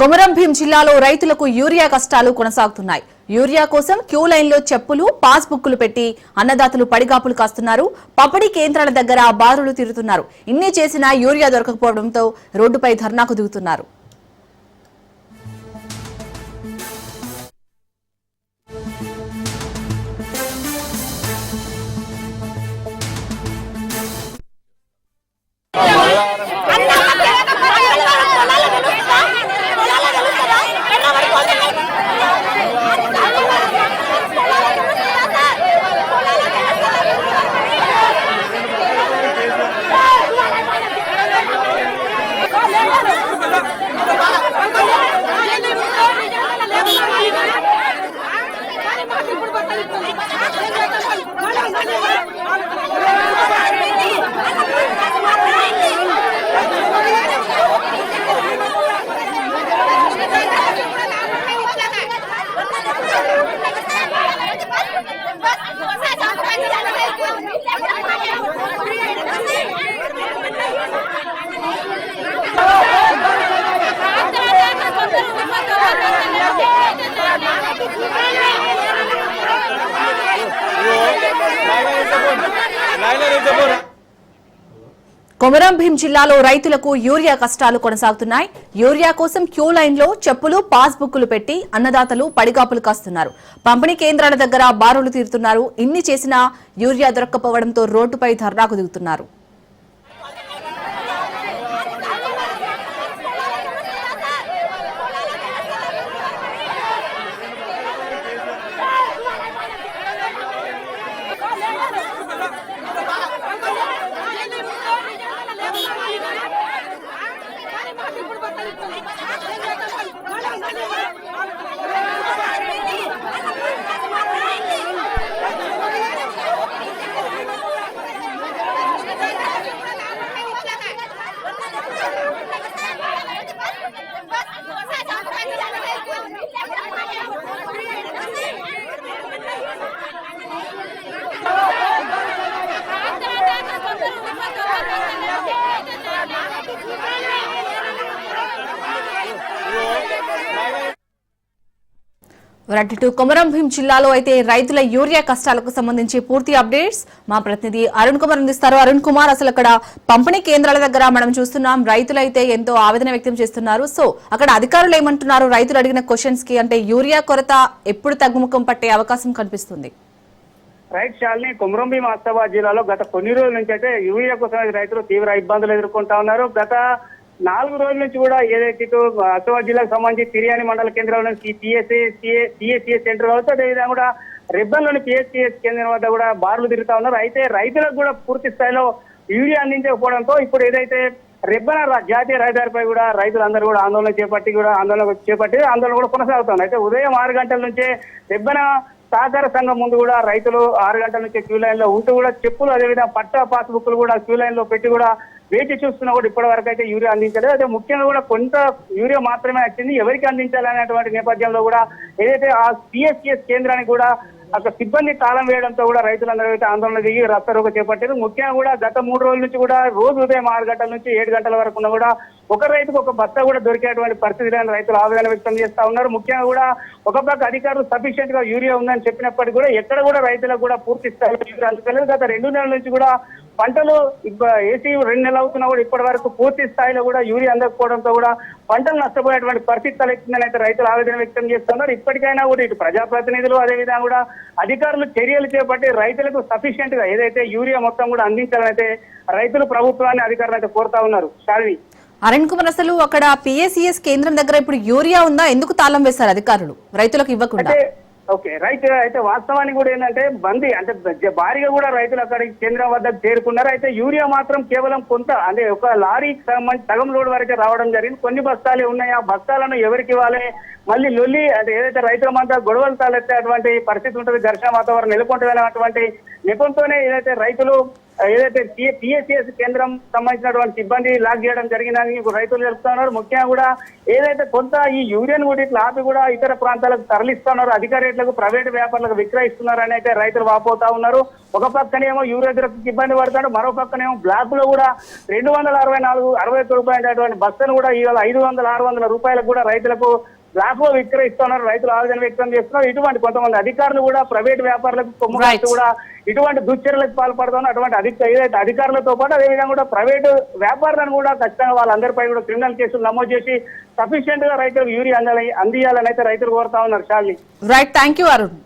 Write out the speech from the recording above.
కొమరం భీం జిల్లాలో రైతులకు యూరియా కష్టాలు కొనసాగుతున్నాయి. యూరియా కోసం క్యూ లైన్లో చెప్పులు పాస్ బుక్కులు పెట్టి అన్నదాతలు పడిగాపులు కాస్తున్నారు. పపడి కేంద్రాల దగ్గర బారులు తిరుగుతున్నారు. ఇన్ని చేసినా యూరియా దొరకకపోవడంతో రోడ్డుపై ధర్నాకు దిగుతున్నారు. కొమరం భీం జిల్లాలో రైతులకు యూరియా కష్టాలు కొనసాగుతున్నాయి. యూరియా కోసం క్యూ లైన్లో చెప్పులు పాస్ బుక్కులు పెట్టి అన్నదాతలు పడిగాపులు కాస్తున్నారు. పంపిణీ కేంద్రాల దగ్గర బారులు తీరుతున్నారు. ఇన్ని చేసినా యూరియా దొరక్కపోవడంతో రోడ్డుపై ధర్నాకు దిగుతున్నారు. అటు టు కొమరం భీం జిల్లాలో అయితే రైతుల యూరియా కష్టాలకు సంబంధించి పూర్తి అప్డేట్స్ మా ప్రతినిధి అరుణ్ కుమార్ అందిస్తారు. అరుణ్ కుమార్ అసలు అక్కడ పంపిణీ కేంద్రాల దగ్గర మనం చూస్తున్నాం రైతులు అయితే ఎంతో ఆవేదన వ్యక్తం చేస్తున్నారు. సో అక్కడ అధికారులు ఏమంటున్నారు? రైతులు అడిగిన క్వశ్చన్స్కి అంటే యూరియా కొరత ఎప్పుడు తగ్గుముఖం పట్టే అవకాశం కనిపిస్తుంది? రైట్ శాలిని కుమ్రంభీం ఆస్తాబాద్ జిల్లాలో గత కొన్ని రోజుల నుంచి అయితే యూరియా కోసం రైతులు తీవ్ర ఇబ్బందులు ఎదుర్కొంటా ఉన్నారు. గత నాలుగు రోజుల నుంచి కూడా ఏదైతే ఇటు ఆస్తాబాద్ జిల్లాకు సంబంధించి తిరియాని మండల కేంద్రం నుంచి పిఎస్ఏ సిఎస్సిఎస్ సెంటర్ కావచ్చు అదేవిధంగా కూడా రెబ్బన్లోని పిఎస్సిఎస్ కేంద్రం వద్ద కూడా బార్లు తిరుగుతా ఉన్నారు. అయితే రైతులకు కూడా పూర్తి స్థాయిలో యూరియా అందించకపోవడంతో ఇప్పుడు ఏదైతే రెబ్బన జాతీయ రహదారిపై కూడా రైతులందరూ కూడా ఆందోళన చేపట్టి కూడా ఆందోళన చేపట్టి ఆందోళన కూడా కొనసాగుతుంది అయితే ఉదయం ఆరు గంటల నుంచే రెబ్బన సహకార సంఘం ముందు కూడా రైతులు ఆరు గంటల నుంచి క్యూ లైన్లో ఉంటూ కూడా చెప్పులు అదేవిధంగా పట్టా పాస్ బుక్లు కూడా క్యూ లైన్లో పెట్టి కూడా వేచి చూస్తున్నా కూడా ఇప్పటి వరకు అయితే యూరియా అందించలేదు. అదే ముఖ్యంగా కూడా కొంత యూరియా మాత్రమే వచ్చింది. ఎవరికి అందించాలనేటువంటి నేపథ్యంలో కూడా ఏదైతే ఆ పిఎస్సిఎస్ కేంద్రానికి కూడా అక్కడ సిబ్బంది తాళం వేయడంతో కూడా రైతులందరూ అయితే ఆందోళన దిగి రస్తారోక చేపట్టారు. ముఖ్యంగా కూడా గత మూడు రోజుల నుంచి కూడా రోజు ఉదయం ఆరు గంటల నుంచి ఏడు గంటల వరకు ఉన్న కూడా ఒక రైతుకు ఒక బస్తా కూడా దొరికేటువంటి పరిస్థితి లేని రైతులు ఆవేదన వ్యక్తం చేస్తా ఉన్నారు. ముఖ్యంగా కూడా ఒక పక్క అధికారులు సఫిషియెంట్గా యూరియా ఉందని చెప్పినప్పటికీ కూడా ఎక్కడ కూడా రైతులకు కూడా పూర్తి స్థాయిలో అందుకలేదు గత రెండు నెలల నుంచి కూడా పంటలు ఏసీ రెండు నెలలు అవుతున్నా కూడా ఇప్పటి వరకు పూర్తి స్థాయిలో కూడా యూరియా అందకపోవడంతో కూడా పంటలు నష్టపోయేటువంటి పరిస్థితి తలెత్తిందని అయితే రైతులు ఆవేదన వ్యక్తం చేస్తున్నారు. ఇప్పటికైనా కూడా ఇటు ప్రజాప్రతినిధులు అదేవిధంగా కూడా అధికారులు చర్యలు చేపట్టి రైతులకు సఫిషియెంట్గా ఏదైతే యూరియా మొత్తం కూడా అందించాలని అయితే రైతులు ప్రభుత్వాన్ని అధికారులు అయితే కోరుతా ఉన్నారు. శాలిని. అరుణ్ కుమార్ అసలు అక్కడ పిఎస్సిఎస్ కేంద్రం దగ్గర ఇప్పుడు యూరియా ఉందా? ఎందుకు తాళం వేశారు అధికారులు? రైతులకు ఇవ్వకుండా. ఓకే రైట్ అయితే వాస్తవానికి కూడా ఏంటంటే బందీ అంటే భారీగా కూడా రైతులు అక్కడికి కేంద్రం వద్దకు చేరుకున్నారు. అయితే యూరియా మాత్రం కేవలం కొంత అంటే ఒక లారీకి సగం లోడ్ వరకే రావడం జరిగింది. కొన్ని బస్తాలే ఉన్నాయి. ఆ బస్తాలను ఎవరికి ఇవ్వాలి? మళ్ళీ లొల్లి అంటే ఏదైతే రైతుల మధ్య గొడవలు తలెత్తేటువంటి పరిస్థితి ఉంటుంది ఘర్షణ వాతావరణం నెలకొంటుంది అనేటువంటి నెపంతోనే ఏదైతే రైతులు ఏదైతే పిఎస్సిఎస్ కేంద్రం సంబంధించినటువంటి సిబ్బంది లాక్ చేయడం జరిగిందని రైతులు తెలుపుతున్నారు ముఖ్యంగా కూడా ఏదైతే కొంత ఈ యూరియన్ కూడా ఇట్లా ఆపి కూడా ఇతర ప్రాంతాలకు తరలిస్తున్నారు. అధిక రేట్లకు ప్రైవేట్ వ్యాపారులకు విక్రయిస్తున్నారు అని అయితే రైతులు వాపోతా ఉన్నారు. ఒక పక్కనేమో యూరియా ధరకు ఇబ్బంది పడతాడు మరో పక్కనేమో బ్లాక్లో కూడా రెండు వందల అరవై నాలుగు అరవై ఒక్క రూపాయలటువంటి బస్సును కూడా ఇవాళ ఐదు వందల ఆరు వందల రూపాయలకు కూడా రైతులకు బ్లాక్లో విక్రయిస్తున్నారు రైతులు ఆవేదన వ్యక్తం చేస్తున్నారు. ఇటువంటి కొంతమంది అధికారులు కూడా ప్రైవేట్ వ్యాపారులకు కొమ్ము కూడా ఇటువంటి దుశ్చర్యలకు పాల్పడుతున్నారు అటువంటి అధిక ఏదైతే అధికారులతో పాటు అదేవిధంగా కూడా ప్రైవేట్ వ్యాపారులను కూడా ఖచ్చితంగా వాళ్ళందరిపై కూడా క్రిమినల్ కేసులు నమోదు చేసి సఫిషియెంట్గా రైతులకు యూరియా అందాలి అందియాలని అయితే రైతులు కోరుతా ఉన్నారు Shalini. Right thank you Arun